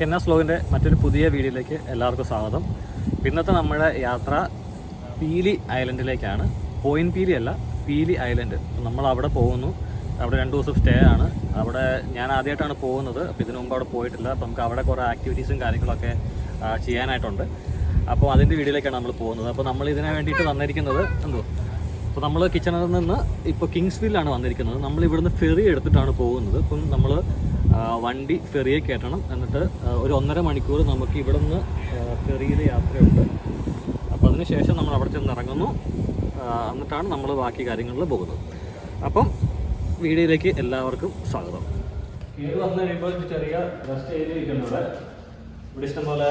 കെന്ന സ്ലോഗിന്റെ മറ്റൊരു പുതിയ വീഡിയോയിലേക്ക് എല്ലാവർക്കും സ്വാഗതം. ഇന്നത്തെ നമ്മുടെ യാത്ര പീലി ഐലൻഡിലേക്കാണ്. പോയിന്റ് പീലി അല്ല പീലി ഐലൻഡ്. നമ്മൾ അവിടെ പോകുന്നു. അവിടെ രണ്ട് ദിവസം സ്റ്റേ ആണ്. അവിടെ ഞാൻ ആദ്യമായിട്ടാണ് പോകുന്നത്. അപ്പോൾ ഇതിനു മുമ്പ് അവിടെ പോയിട്ടില്ല. അപ്പോൾ നമുക്ക് അവിടെ കുറേ ആക്ടിവിറ്റീസും കാര്യങ്ങളൊക്കെ ചെയ്യാനായിട്ടുണ്ട്. അപ്പോൾ അതിന്റെ വീഡിയോയിലേക്കാണ് നമ്മൾ പോകുന്നത്. അപ്പോൾ നമ്മൾ ഇതിനു വേണ്ടിയിട്ട് വന്നിരിക്കുന്നത് എന്തോ? അപ്പോൾ നമ്മൾ കിച്ചണിൽ നിന്ന് ഇപ്പോൾ കിങ്സ്ഫീൽഡിലാണ് വന്നിരിക്കുന്നത്. നമ്മൾ ഇവിടുന്ന് ഫെറി എടുത്തിട്ടാണ് പോകുന്നത്. ഇപ്പം നമ്മൾ വണ്ടി ഫെറിയെ കയറ്റണം. എന്നിട്ട് ഒരു ഒന്നര മണിക്കൂർ നമുക്ക് ഇവിടെ നിന്ന് ഫെറിയിൽ യാത്രയുണ്ട്. അപ്പോൾ അതിന് ശേഷം നമ്മൾ അവിടെ ചെന്ന് ഇറങ്ങുന്നു. എന്നിട്ടാണ് നമ്മൾ ബാക്കി കാര്യങ്ങളിൽ പോകുന്നത്. അപ്പം വീഡിയോയിലേക്ക് എല്ലാവർക്കും സ്വാഗതം. ഇത് വന്നു കഴിയുമ്പോൾ ചെറിയ റെസ്റ്റ് ഏരിയ ഇവിടെ ഇഷ്ടംപോലെ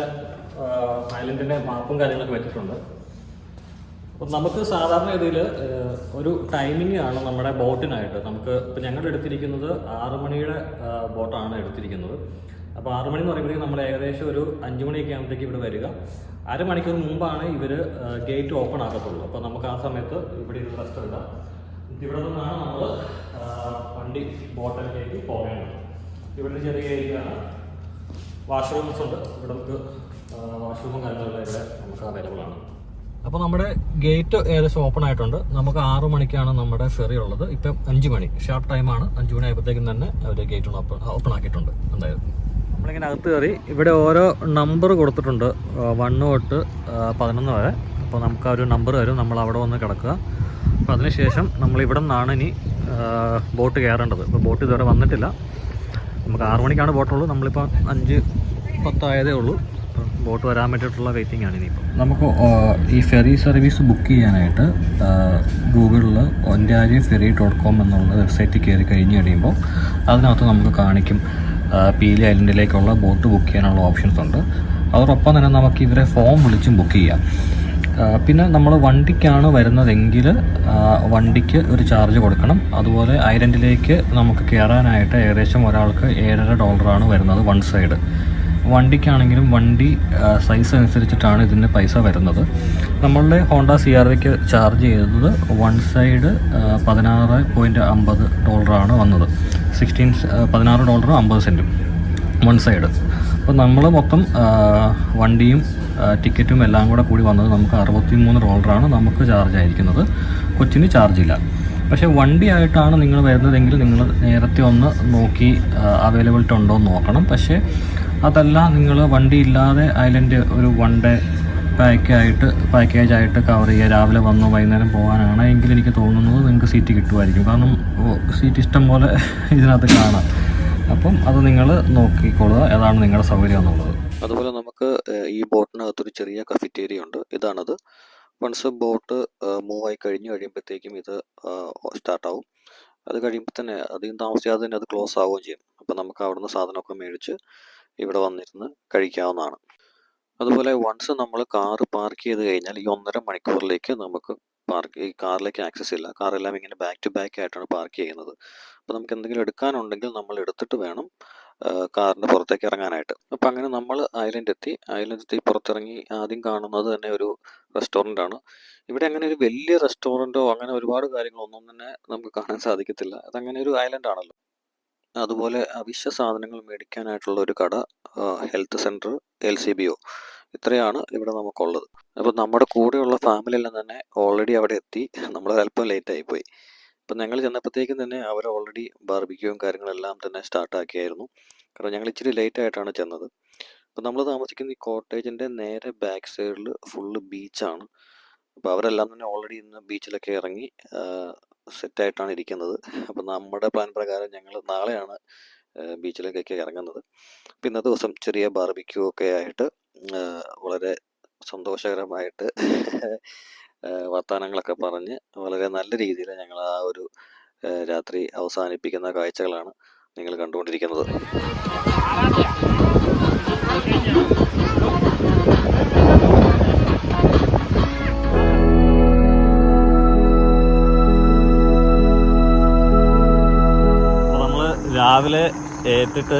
ഐലൻഡിന്റെ മാപ്പും കാര്യങ്ങളൊക്കെ വെച്ചിട്ടുണ്ട്. അപ്പം നമുക്ക് സാധാരണ രീതിയിൽ ഒരു ടൈമിംഗ് ആണ് നമ്മുടെ ബോട്ടിനായിട്ട്. നമുക്ക് ഇപ്പം ഞങ്ങൾ എടുത്തിരിക്കുന്നത് ആറ് മണിയുടെ ബോട്ടാണ് എടുത്തിരിക്കുന്നത്. അപ്പോൾ ആറ് മണി എന്ന് പറയുമ്പോഴേക്കും നമ്മൾ ഏകദേശം ഒരു അഞ്ച് മണിയൊക്കെ ആകുമ്പോഴത്തേക്ക് ഇവിടെ വരിക. അരമണിക്കൂർ മുമ്പാണ് ഇവർ ഗേറ്റ് ഓപ്പൺ ആകത്തുള്ളൂ അപ്പോൾ നമുക്ക് ആ സമയത്ത് ഇവിടെ ഒരു റെസ്റ്റ് എടുക്കാം ഇവിടെ നിന്നാണ് നമ്മൾ വണ്ടി ബോട്ടിലേക്ക് പോകേണ്ടത്. ഇവിടെ ചെറിയ ഏരിയയാണ് വാഷ്റൂംസ് ഉണ്ട്. ഇവിടെ നമുക്ക് വാഷ്റൂമും കാര്യങ്ങളെല്ലാം ഇവിടെ നമുക്ക് അവൈലബിൾ ആണ്. അപ്പോൾ നമ്മുടെ ഗേറ്റ് ഏകദേശം ഓപ്പൺ ആയിട്ടുണ്ട്. നമുക്ക് ആറ് മണിക്കാണ് നമ്മുടെ ഫെറി ഉള്ളത്. ഇപ്പം അഞ്ച് മണി. ഷാർപ്പ് ടൈമാണ് അഞ്ച് മണി ആയപ്പോഴത്തേക്കും തന്നെ അവർ ഗേറ്റ് ഓപ്പൺ ഓപ്പൺ ആക്കിയിട്ടുണ്ട്. എന്തായാലും. നമ്മളിങ്ങനെ അകത്ത് കയറി. ഇവിടെ ഓരോ നമ്പർ കൊടുത്തിട്ടുണ്ട്. വണ്ണ് തൊട്ട് പതിനൊന്ന് വരെ. അപ്പോൾ നമുക്ക് ആ ഒരു നമ്പർ വരും നമ്മൾ അവിടെ വന്ന് കിടക്കുക. അപ്പോൾ അതിനുശേഷം നമ്മൾ ഇവിടെ നിന്നാണ് ഇനി ബോട്ട് കയറേണ്ടത്. ഇപ്പോൾ ബോട്ട് ഇതുവരെ വന്നിട്ടില്ല. നമുക്ക് ആറ് മണിക്കാണ് ബോട്ടുള്ളൂ നമ്മളിപ്പോൾ അഞ്ച് പത്തായതേ ഉള്ളൂ. ബോട്ട് വരാൻ വേണ്ടിയിട്ടുള്ള വെയിറ്റിംഗ് ആണ് ഇനിയിപ്പോൾ നമുക്ക് ഈ ഫെറി സർവീസ് ബുക്ക് ചെയ്യാനായിട്ട് ഗൂഗിളിൽ ഒന്റാരി ഫെറി ഡോട്ട് കോം എന്നുള്ള വെബ്സൈറ്റിൽ കയറി കഴിഞ്ഞ് കഴിയുമ്പോൾ അതിനകത്ത് നമുക്ക് കാണിക്കും പീലി ഐലൻഡിലേക്കുള്ള ബോട്ട് ബുക്ക് ചെയ്യാനുള്ള ഓപ്ഷൻസ് ഉണ്ട്. അതോടൊപ്പം തന്നെ നമുക്ക് ഇവരെ ഫോം വിളിച്ചും ബുക്ക് ചെയ്യാം. പിന്നെ നമ്മൾ വണ്ടിക്കാണ് വരുന്നതെങ്കിൽ വണ്ടിക്ക് ഒരു ചാർജ് കൊടുക്കണം. അതുപോലെ ഐലൻഡിലേക്ക് നമുക്ക് കയറാനായിട്ട് ഏകദേശം ഒരാൾക്ക് ഏഴര ഡോളറാണ് വരുന്നത് വൺ സൈഡ് വണ്ടിക്കാണെങ്കിലും വണ്ടി സൈസ് അനുസരിച്ചിട്ടാണ് ഇതിന്റെ പൈസ വരുന്നത്. നമ്മളുടെ ഹോണ്ട സി ആർ വിക്ക് ചാർജ് ചെയ്തത് വൺ സൈഡ് പതിനാറ് പോയിന്റ് അമ്പത് ഡോളറാണ് വന്നത്. സിക്സ്റ്റീൻ പതിനാറ് ഡോളറും അമ്പത് സെന്റും വൺ സൈഡ് അപ്പോൾ നമ്മൾ മൊത്തം വണ്ടിയും ടിക്കറ്റും എല്ലാം കൂടെ കൂടി വന്നത് നമുക്ക് അറുപത്തി മൂന്ന് ഡോളറാണ് നമുക്ക് ചാർജ് ആയിരിക്കുന്നത്. കൊച്ചിന് ചാർജ് ഇല്ല. പക്ഷേ വണ്ടിയായിട്ടാണ് നിങ്ങൾ വരുന്നതെങ്കിൽ നിങ്ങൾ നേരത്തെ ഒന്ന് നോക്കി അവൈലബിലിറ്റി ഉണ്ടോ എന്ന് നോക്കണം. പക്ഷേ അതല്ല നിങ്ങൾ വണ്ടി ഇല്ലാതെ ഐലൻഡ് ഒരു വൺ ഡേ പാക്കായിട്ട് പാക്കേജായിട്ട് കവർ ചെയ്യുക. രാവിലെ വന്നു വൈകുന്നേരം പോകാനാണ്. എങ്കിൽ എനിക്ക് തോന്നുന്നത് നിങ്ങൾക്ക് സീറ്റ് കിട്ടുമായിരിക്കും. കാരണം സീറ്റ് ഇഷ്ടം പോലെ ഇതിനകത്ത് കാണാം. അപ്പം അത് നിങ്ങൾ നോക്കിക്കൊള്ളുക. ഏതാണ് നിങ്ങളുടെ സൗകര്യം എന്നുള്ളത്. അതുപോലെ നമുക്ക് ഈ ബോട്ടിനകത്തൊരു ചെറിയ കഫറ്റേരിയ ഉണ്ട്. ഇതാണത്. വൺസ് ബോട്ട് മൂവ് ആയി കഴിഞ്ഞ് കഴിയുമ്പോഴത്തേക്കും ഇത് സ്റ്റാർട്ടാവും അത് കഴിയുമ്പോൾ തന്നെ അധികം താമസിയാതെ തന്നെ അത് ക്ലോസ് ആവുകയും ചെയ്യും. അപ്പോൾ നമുക്ക് അവിടുന്ന് സാധനമൊക്കെ മേടിച്ച് ഇവിടെ വന്നിരുന്ന് കഴിക്കാവുന്നതാണ്. അതുപോലെ വൺസ് നമ്മൾ കാർ പാർക്ക് ചെയ്ത് കഴിഞ്ഞാൽ ഈ ഒന്നര മണിക്കൂറിലേക്ക് നമുക്ക് പാർക്ക് ഈ കാറിലേക്ക് ആക്സസ് ഇല്ല. കാറെല്ലാം ഇങ്ങനെ ബാക്ക് ടു ബാക്ക് ആയിട്ടാണ് പാർക്ക് ചെയ്യുന്നത്. അപ്പോൾ നമുക്ക് എന്തെങ്കിലും എടുക്കാനുണ്ടെങ്കിൽ നമ്മൾ എടുത്തിട്ട് വേണം കാറിന്റെ പുറത്തേക്ക് ഇറങ്ങാനായിട്ട്. അപ്പോൾ അങ്ങനെ നമ്മൾ ഐലൻഡ് എത്തി. ഐലൻഡ് എത്തി പുറത്തിറങ്ങി ആദ്യം കാണുന്നത് തന്നെ ഒരു റെസ്റ്റോറന്റ് ആണ്. ഇവിടെ അങ്ങനെ ഒരു വലിയ റെസ്റ്റോറന്റോ അങ്ങനെ ഒരുപാട് കാര്യങ്ങളൊന്നും തന്നെ നമുക്ക് കാണാൻ സാധിക്കത്തില്ല. അതങ്ങനെ ഒരു ഐലൻഡ് ആണല്ലോ. അതുപോലെ അവശ്യ സാധനങ്ങൾ മേടിക്കാനായിട്ടുള്ള ഒരു കട health centre L C B O. ഇത്രയാണ് ഇവിടെ നമുക്കുള്ളത്. അപ്പോൾ നമ്മുടെ കൂടെയുള്ള ഫാമിലിയെല്ലാം തന്നെ ഓൾറെഡി അവിടെ എത്തി. നമ്മൾ അല്പം ലേറ്റ് ആയിപ്പോയി അപ്പം ഞങ്ങൾ ചെന്നപ്പോഴത്തേക്കും തന്നെ അവർ ഓൾറെഡി ബാർബിക്യൂവും കാര്യങ്ങളെല്ലാം തന്നെ സ്റ്റാർട്ടാക്കിയായിരുന്നു. കാരണം ഞങ്ങൾ ഇച്ചിരി ലേറ്റ് ആയിട്ടാണ് ചെന്നത്. അപ്പോൾ നമ്മൾ താമസിക്കുന്ന ഈ കോട്ടേജിന്റെ നേരെ ബാക്ക് സൈഡിൽ ഫുള്ള് ബീച്ചാണ്. അപ്പോൾ അവരെല്ലാം തന്നെ ഓൾറെഡി ഇന്ന് ബീച്ചിലൊക്കെ ഇറങ്ങി സെറ്റായിട്ടാണ് ഇരിക്കുന്നത്. അപ്പോൾ നമ്മുടെ പ്ലാൻ പ്രകാരം ഞങ്ങൾ നാളെയാണ് ബീച്ചിലേക്കൊക്കെ ഇറങ്ങുന്നത്. അപ്പോൾ ഇന്നത്തെ ദിവസം ചെറിയ ബാർബിക്യൂ ഒക്കെ ആയിട്ട് വളരെ സന്തോഷകരമായിട്ട് വർത്തമാനങ്ങളൊക്കെ പറഞ്ഞ് വളരെ നല്ല രീതിയിൽ ഞങ്ങൾ ആ ഒരു രാത്രി അവസാനിപ്പിക്കുന്ന കാഴ്ചകളാണ് നിങ്ങൾ കണ്ടുകൊണ്ടിരിക്കുന്നത്. രാവിലെ ഏറ്റിട്ട്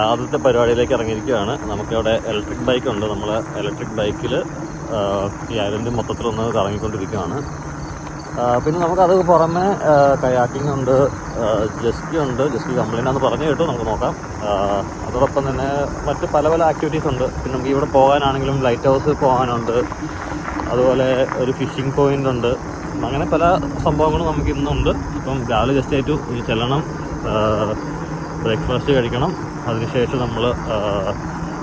ആദ്യത്തെ പരിപാടിയിലേക്ക് ഇറങ്ങിയിരിക്കുകയാണ്. നമുക്കിവിടെ ഇലക്ട്രിക് ബൈക്ക് ഉണ്ട്. നമ്മൾ ഇലക്ട്രിക് ബൈക്കിൽ ഈ ഐലൻഡ് മൊത്തത്തിലൊന്ന് കറങ്ങിക്കൊണ്ടിരിക്കുകയാണ്. പിന്നെ നമുക്കത് പുറമെ കയാക്കിംഗ് ഉണ്ട് ജസ്കി ഉണ്ട്. ജസ്കി കംപ്ലൈന്റ് ആണെന്ന് പറഞ്ഞു കേട്ടു. നമുക്ക് നോക്കാം. അതോടൊപ്പം തന്നെ മറ്റ് പല പല ആക്ടിവിറ്റീസ് ഉണ്ട്. പിന്നെ നമുക്ക് ഇവിടെ പോകാനാണെങ്കിലും ലൈറ്റ് ഹൗസ് പോകാനുണ്ട്. അതുപോലെ ഒരു ഫിഷിംഗ് പോയിന്റ് ഉണ്ട്. അങ്ങനെ പല സംഭവങ്ങളും നമുക്ക് ഇന്നുണ്ട്. ഇപ്പം രാവിലെ ജസ്റ്റ് ആയിട്ട് ചെല്ലണം. ബ്രേക്ക്ഫാസ്റ്റ് കഴിക്കണം. അതിനുശേഷം നമ്മൾ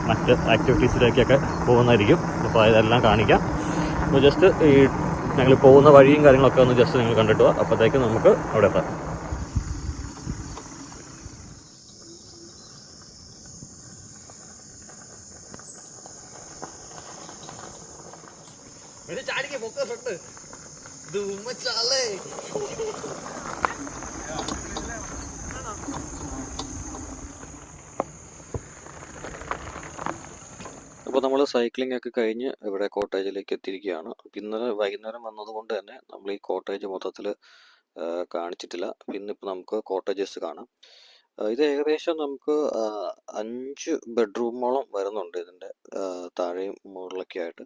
മറ്റ് ആക്ടിവിറ്റീസിലേക്കൊക്കെ പോകുന്നതായിരിക്കും. അപ്പോൾ ഇതെല്ലാം കാണിക്കാം. അപ്പോൾ ജസ്റ്റ് ഈ ഞങ്ങൾ പോകുന്ന വഴിയും കാര്യങ്ങളൊക്കെ ഒന്ന് ജസ്റ്റ് നിങ്ങൾ കണ്ടിട്ട് പോവാം അപ്പോഴത്തേക്ക് നമുക്ക് അവിടെ എത്താം. അപ്പോൾ നമ്മൾ സൈക്ലിംഗ് ഒക്കെ കഴിഞ്ഞ് ഇവിടെ കോട്ടേജിലേക്ക് എത്തിയിരിക്കുകയാണ്. ഇന്നലെ വൈകുന്നേരം വന്നതുകൊണ്ട് തന്നെ നമ്മൾ ഈ കോട്ടേജ് മൊത്തത്തിൽ കാണിച്ചിട്ടില്ല. ഇന്നിപ്പോൾ നമുക്ക് കോട്ടേജസ് കാണാം. ഇത് ഏകദേശം നമുക്ക് അഞ്ച് ബെഡ്റൂമോളം വരുന്നുണ്ട് ഇതിന്റെ താഴെയും മുകളിലൊക്കെ ആയിട്ട്.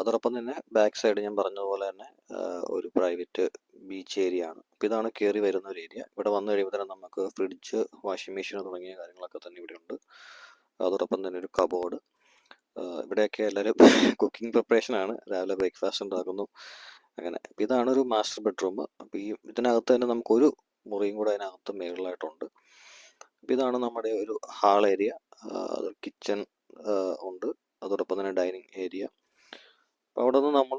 അതോടൊപ്പം തന്നെ ബാക്ക് സൈഡ് ഞാൻ പറഞ്ഞതുപോലെ തന്നെ ഒരു പ്രൈവറ്റ് ബീച്ച് ഏരിയ ആണ്. അപ്പോൾ ഇതാണ് കയറി വരുന്ന ഒരു ഏരിയ. ഇവിടെ വന്നു കഴിയുമ്പോൾ തന്നെ നമുക്ക് ഫ്രിഡ്ജ് വാഷിംഗ് മെഷീൻ തുടങ്ങിയ കാര്യങ്ങളൊക്കെ തന്നെ ഇവിടെ ഉണ്ട്. അതോടൊപ്പം തന്നെ ഒരു കബോർഡ്. ഇവിടെയൊക്കെ എല്ലാവരും കുക്കിംഗ് പ്രിപ്പറേഷൻ ആണ്. രാവിലെ ബ്രേക്ക്ഫാസ്റ്റ് ഉണ്ടാക്കുന്നു. അങ്ങനെ അപ്പോൾ ഇതാണ് ഒരു മാസ്റ്റർ ബെഡ്റൂം അപ്പോൾ ഈ ഇതിനകത്ത് തന്നെ നമുക്കൊരു മുറിയും കൂടെ അതിനകത്ത് മേളിലായിട്ടുണ്ട്. അപ്പോൾ ഇതാണ് നമ്മുടെ ഒരു ഹാൾ ഏരിയ കിച്ചൺ ഉണ്ട്. അതോടൊപ്പം തന്നെ ഡൈനിങ് ഏരിയ അപ്പോൾ അവിടെ നിന്ന് നമ്മൾ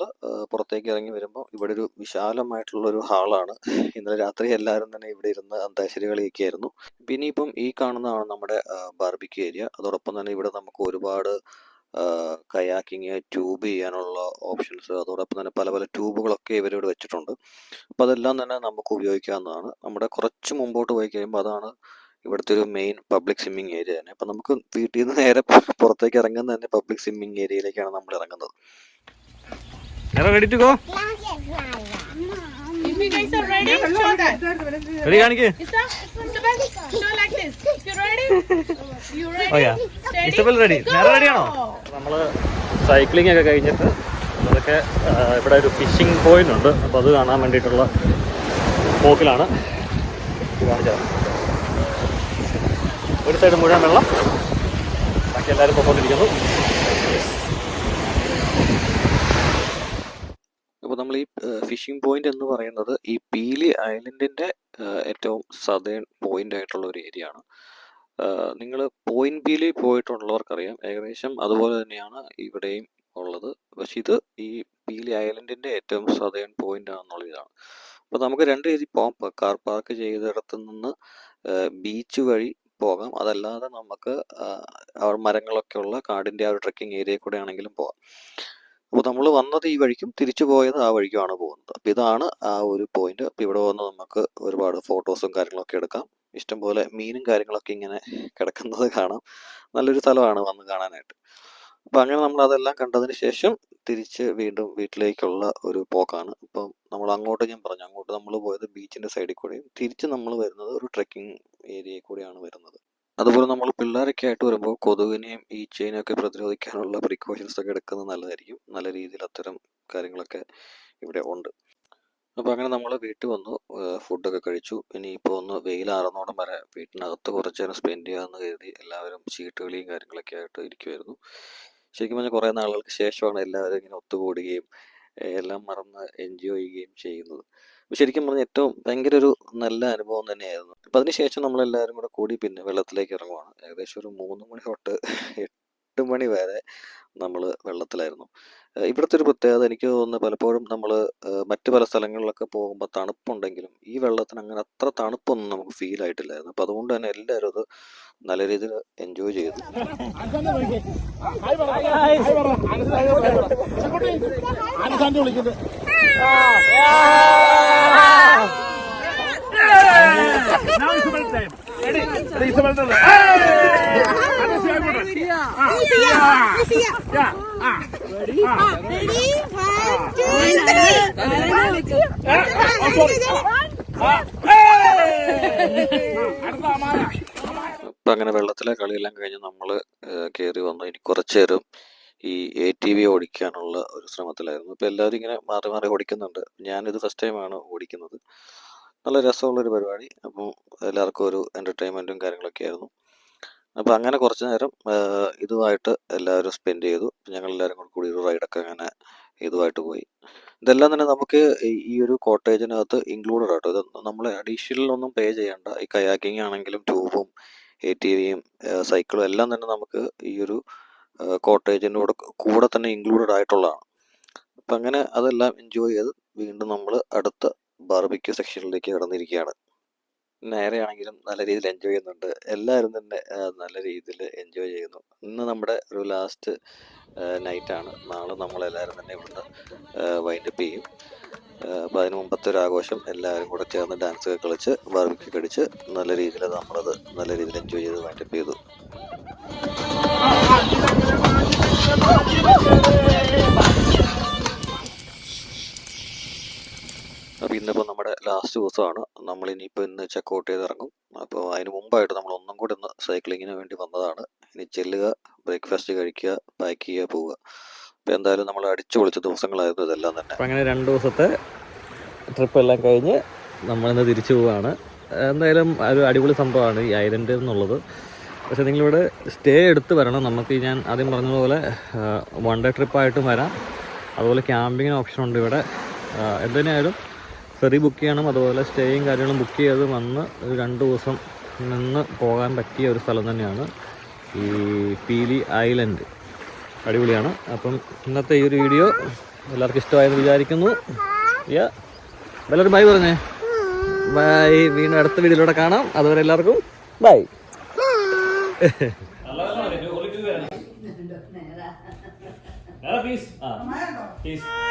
പുറത്തേക്ക് ഇറങ്ങി വരുമ്പോൾ ഇവിടെ ഒരു വിശാലമായിട്ടുള്ള ഒരു ഹാളാണ് ഇന്നലെ രാത്രി എല്ലാവരും തന്നെ ഇവിടെ ഇരുന്ന് അന്താക്ഷരി കളിയൊക്കെയായിരുന്നു പിന്നെ ഇപ്പം ഈ കാണുന്നതാണ് നമ്മുടെ ബാർബിക്യൂ ഏരിയ അതോടൊപ്പം തന്നെ ഇവിടെ നമുക്ക് ഒരുപാട് കയാക്കിങ് ട്യൂബ് ചെയ്യാനുള്ള ഓപ്ഷൻസ്. അതോടൊപ്പം തന്നെ പല പല ട്യൂബുകളൊക്കെ ഇവരിവിടെ വെച്ചിട്ടുണ്ട്. അപ്പോൾ അതെല്ലാം തന്നെ നമുക്ക് ഉപയോഗിക്കാവുന്നതാണ്. നമ്മുടെ കുറച്ച് മുമ്പോട്ട് പോയി കഴിയുമ്പോൾ അതാണ് ഇവിടുത്തെ ഒരു മെയിൻ പബ്ലിക് സ്വിമ്മിങ് ഏരിയ തന്നെ. അപ്പം നമുക്ക് വീട്ടിൽ നിന്ന് നേരെ പുറത്തേക്ക് ഇറങ്ങുന്ന തന്നെ പബ്ലിക് സ്വിമ്മിങ് ഏരിയയിലേക്കാണ് നമ്മൾ ഇറങ്ങുന്നത്. കാണിക്ക്. Isa, Isabel, show like this. You ready? You ready? Oh, yeah. Steady? ഇഷ്ടപ്പെട്ട് റെഡി നേരെ റെഡിയാണോ നമ്മൾ സൈക്ലിംഗ് ഒക്കെ കഴിഞ്ഞിട്ട് അതൊക്കെ ഇവിടെ ഒരു ഫിഷിംഗ് പോയിന്റ് ഉണ്ട് അപ്പോൾ അത് കാണാൻ വേണ്ടിയിട്ടുള്ള പോക്കിലാണ് കാണിച്ചത് ഒരു സൈഡ് മുഴുവൻ വെള്ളം ബാക്കി എല്ലാവരും പൊക്കോണ്ടിരിക്കുന്നു അപ്പോൾ നമ്മൾ ഈ ഫിഷിംഗ് പോയിന്റ് എന്ന് പറയുന്നത് ഈ പീലി ഐലൻഡിന്റെ ഏറ്റവും സതേൺ പോയിന്റ് ആയിട്ടുള്ള ഒരു ഏരിയ ആണ്. നിങ്ങൾ പോയിന്റ് പീലി പോയിട്ടുള്ളവർക്കറിയാം. ഏകദേശം അതുപോലെ തന്നെയാണ് ഇവിടെയും ഉള്ളത്. പക്ഷെ ഇത് ഈ പീലി ഐലൻഡിന്റെ ഏറ്റവും സതേൺ പോയിന്റ് ആണെന്നുള്ള ഇതാണ്. അപ്പോൾ നമുക്ക് രണ്ട് രീതി പോകാം. കാർ പാർക്ക് ചെയ്തിടത്ത് നിന്ന് ബീച്ച് വഴി പോകാം. അതല്ലാതെ നമുക്ക് മരങ്ങളൊക്കെ ഉള്ള കാടിന്റെ ആ ഒരു ട്രക്കിംഗ് ഏരിയ കൂടെ ആണെങ്കിലും പോകാം. അപ്പോൾ നമ്മൾ വന്നത് ഈ വഴിക്കും തിരിച്ചു പോയത് ആ വഴിക്കുമാണ് പോകുന്നത്. അപ്പോൾ ഇതാണ് ആ ഒരു പോയിന്റ് അപ്പോൾ ഇവിടെ വന്ന് നമുക്ക് ഒരുപാട് ഫോട്ടോസും കാര്യങ്ങളൊക്കെ എടുക്കാം. ഇഷ്ടംപോലെ മീനും കാര്യങ്ങളൊക്കെ ഇങ്ങനെ കിടക്കുന്നത് കാണാം. നല്ലൊരു സ്ഥലമാണ് വന്ന് കാണാനായിട്ട്. അപ്പം അങ്ങനെ നമ്മൾ അതെല്ലാം കണ്ടതിന് ശേഷം തിരിച്ച് വീണ്ടും വീട്ടിലേക്കുള്ള ഒരു പോക്കാണ്. ഇപ്പം നമ്മൾ അങ്ങോട്ട് ഞാൻ പറഞ്ഞു അങ്ങോട്ട് നമ്മൾ പോയത് ബീച്ചിന്റെ സൈഡിൽ കൂടെയും തിരിച്ച് നമ്മൾ വരുന്നത് ഒരു ട്രെക്കിംഗ് ഏരിയയിൽ കൂടെയാണ് വരുന്നത്. അതുപോലെ നമ്മൾ പിള്ളേരൊക്കെ ആയിട്ട് വരുമ്പോൾ കൊതുകിനെയും ഈച്ചേനെയും ഒക്കെ പ്രതിരോധിക്കാനുള്ള പ്രിക്കോഷൻസ് ഒക്കെ എടുക്കുന്നത് നല്ലതായിരിക്കും. നല്ല രീതിയിൽ അത്തരം കാര്യങ്ങളൊക്കെ ഇവിടെ ഉണ്ട്. അപ്പോൾ അങ്ങനെ നമ്മൾ വീട്ടിൽ വന്നു ഫുഡൊക്കെ കഴിച്ചു. ഇനി ഇനിയിപ്പോൾ ഒന്ന് വെയിലാറുന്നോടം വരെ വീട്ടിനകത്ത് കുറച്ച് നേരം സ്പെൻഡ് ചെയ്യാമെന്ന് കരുതി എല്ലാവരും ചീട്ടുകളിയും കാര്യങ്ങളൊക്കെ ആയിട്ട് ഇരിക്കുമായിരുന്നു ശരിക്കും പറഞ്ഞാൽ കുറേ നാളുകൾക്ക് ശേഷമാണ് എല്ലാവരും ഇങ്ങനെ ഒത്തുകൂടുകയും എല്ലാം മറന്ന് എൻജോയ് ചെയ്യുകയും ചെയ്യുന്നത്. ശരിക്കും പറഞ്ഞാൽ ഏറ്റവും ഭയങ്കര ഒരു നല്ല അനുഭവം തന്നെയായിരുന്നു. അപ്പം അതിനുശേഷം നമ്മളെല്ലാവരും കൂടെ കൂടി പിന്നെ വെള്ളത്തിലേക്ക് ഇറങ്ങുവാണ്. ഏകദേശം ഒരു മൂന്ന് മണി തൊട്ട് എട്ട് മണി വരെ നമ്മൾ വെള്ളത്തിലായിരുന്നു. ഇവിടുത്തെ ഒരു പ്രത്യേകത എനിക്ക് തോന്നുന്നു പലപ്പോഴും നമ്മൾ മറ്റു പല സ്ഥലങ്ങളിലൊക്കെ പോകുമ്പോൾ തണുപ്പുണ്ടെങ്കിലും ഈ വെള്ളത്തിന് അങ്ങനെ അത്ര തണുപ്പൊന്നും നമുക്ക് ഫീൽ ആയിട്ടില്ലായിരുന്നു. അപ്പം അതുകൊണ്ട് തന്നെ എല്ലാവരും അത് നല്ല രീതിയിൽ എൻജോയ് ചെയ്തു. അങ്ങനെ വെള്ളത്തിലെ കളിയെല്ലാം കഴിഞ്ഞ് നമ്മൾ കേറി വന്നു. ഇനി നേരം ഈ എ ടി വി ഓടിക്കാനുള്ള ഒരു ശ്രമത്തിലായിരുന്നു. ഇപ്പോൾ എല്ലാവരും ഇങ്ങനെ മാറി മാറി ഓടിക്കുന്നുണ്ട്. ഞാനിത് ഫസ്റ്റ് ടൈമാണ് ഓടിക്കുന്നത്. നല്ല രസമുള്ളൊരു പരിപാടി. അപ്പോൾ എല്ലാവർക്കും ഒരു എന്റർടൈൻമെന്റും കാര്യങ്ങളൊക്കെ ആയിരുന്നു. അപ്പോൾ അങ്ങനെ കുറച്ച് നേരം ഇതുമായിട്ട് എല്ലാവരും സ്പെൻഡ് ചെയ്തു. ഞങ്ങൾ എല്ലാവരും കൂടി കൂടി ഒരു റൈഡൊക്കെ അങ്ങനെ ഇതുമായിട്ട് പോയി. ഇതെല്ലാം തന്നെ നമുക്ക് ഈ- ഒരു കോട്ടേജിനകത്ത് ഇൻക്ലൂഡഡ് ആട്ടോ ഇത് നമ്മൾ അഡീഷണൽ ഒന്നും പേ ചെയ്യേണ്ട. ഈ കയാക്കിംഗ് ആണെങ്കിലും ട്യൂബും എ ടി വിയും സൈക്കിളും എല്ലാം തന്നെ നമുക്ക് ഈ ഒരു കോട്ടേജിന്റെ കൂടെ കൂടെ തന്നെ ഇൻക്ലൂഡഡ് ആയിട്ടുള്ളതാണ്. അപ്പം അങ്ങനെ അതെല്ലാം എൻജോയ് ചെയ്ത് വീണ്ടും നമ്മൾ അടുത്ത ബാർബിക്യൂ സെക്ഷനിലേക്ക് കടന്നിരിക്കുകയാണ്. നേരെ ആണെങ്കിലും നല്ല രീതിയിൽ എൻജോയ് ചെയ്യുന്നുണ്ട്. എല്ലാവരും തന്നെ നല്ല രീതിയിൽ എൻജോയ് ചെയ്യുന്നു. ഇന്ന് നമ്മുടെ ഒരു ലാസ്റ്റ് നൈറ്റാണ് നാളെ നമ്മളെല്ലാവരും തന്നെ ഇവിടുന്ന് വൈൻഡപ്പ് ചെയ്യും. അപ്പോൾ അതിന് മുമ്പത്തെ ഒരു ആഘോഷം എല്ലാവരും കൂടെ ചേർന്ന് ഡാൻസ് ഒക്കെ കളിച്ച് വർക്ക് കടിച്ച് നല്ല രീതിയിൽ നമ്മളത് നല്ല രീതിയിൽ എൻജോയ് ചെയ്ത് വൈൻഡപ്പ് ചെയ്തു. ലാസ്റ്റ് ദിവസമാണ് നമ്മൾ ഇനിയിപ്പോൾ ഇന്ന് ചെക്കൗട്ട് ചെയ്ത് ഇറങ്ങും അപ്പോൾ അതിന് മുമ്പായിട്ട് നമ്മൾ ഒന്നും കൂടി ഒന്ന് സൈക്ലിങ്ങിന് വേണ്ടി വന്നതാണ്. ഇനി ചെല്ലുക ബ്രേക്ക്ഫാസ്റ്റ് കഴിക്കുക പാക്ക് ചെയ്യുക പോവുക. അപ്പോൾ എന്തായാലും നമ്മൾ അടിച്ചു പൊളിച്ച ദിവസങ്ങളായിരുന്നു ഇതെല്ലാം തന്നെ. അങ്ങനെ രണ്ട് ദിവസത്തെ ട്രിപ്പ് എല്ലാം കഴിഞ്ഞ് നമ്മൾ നമ്മളിന്ന് തിരിച്ചു പോവുകയാണ് എന്തായാലും ഒരു അടിപൊളി സംഭവമാണ് ഈ ഐലൻഡ് എന്നുള്ളത്. പക്ഷേ നിങ്ങളിവിടെ സ്റ്റേ എടുത്ത് വരണം. നമുക്ക് ഞാൻ ആദ്യം പറഞ്ഞതുപോലെ വൺ ഡേ ട്രിപ്പായിട്ടും വരാം. അതുപോലെ ക്യാമ്പിങ്ങിന് ഓപ്ഷൻ ഉണ്ട് ഇവിടെ. എന്തിനായാലും ഫെറി ബുക്ക് ചെയ്യണം അതുപോലെ സ്റ്റേയും കാര്യങ്ങളും ബുക്ക് ചെയ്ത് വന്ന് ഒരു രണ്ട് ദിവസം നിന്ന് പോകാൻ പറ്റിയ ഒരു സ്ഥലം തന്നെയാണ് ഈ പീലി ഐലൻഡ് അടിപൊളിയാണ്. അപ്പം ഇന്നത്തെ ഈ ഒരു വീഡിയോ എല്ലാവർക്കും ഇഷ്ടമായെന്ന് വിചാരിക്കുന്നു. യാ എല്ലാവരും ബൈ പറഞ്ഞേ. ബൈ വീണ്ടും അടുത്ത വീഡിയോയിലൂടെ കാണാം. അതുവരെ എല്ലാവർക്കും ബൈ പീസ്